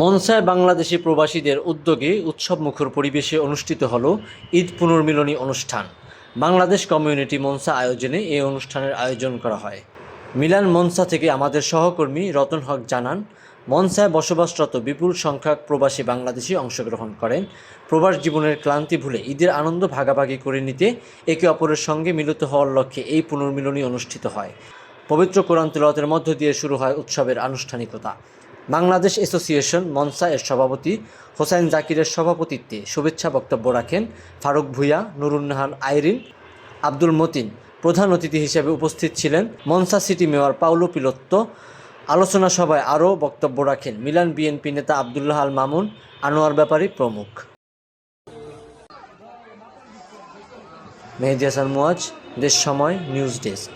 মনসায় বাংলাদেশি প্রবাসীদের উদ্যোগে উৎসবমুখর পরিবেশে অনুষ্ঠিত হলো ঈদ পুনর্মিলনী অনুষ্ঠান। বাংলাদেশ কমিউনিটি মনসা আয়োজনে এই অনুষ্ঠানের আয়োজন করা হয়। মিলান মনসা থেকে আমাদের সহকর্মী রতন হক জানান, মনসায় বসবাসরত বিপুল সংখ্যক প্রবাসী বাংলাদেশি অংশগ্রহণ করেন। প্রবাস জীবনের ক্লান্তি ভুলে ঈদের আনন্দ ভাগাভাগি করে নিতে একে অপরের সঙ্গে মিলিত হওয়ার লক্ষ্যে এই পুনর্মিলনী অনুষ্ঠিত হয়। পবিত্র কোরআন তেলাওয়াতের মধ্য দিয়ে শুরু হয় উৎসবের আনুষ্ঠানিকতা। বাংলাদেশ অ্যাসোসিয়েশন মনসা এর সভাপতি হোসাইন জাকিরের সভাপতিত্বে শুভেচ্ছা বক্তব্য রাখেন ফারুক ভুঁইয়া নুরুন্নাহান আইরিন, আব্দুল মতিন। প্রধান অতিথি হিসেবে উপস্থিত ছিলেন মনসা সিটি মেয়র পাউলো পিলত্ত। আলোচনা সভায় আরও বক্তব্য রাখেন মিলান বিএনপি নেতা আবদুল্লাহ আল মামুন, আনোয়ার ব্যাপারী প্রমুখ। মেহেদি হাসান দেশ সময়, নিউজ ডেস্ক।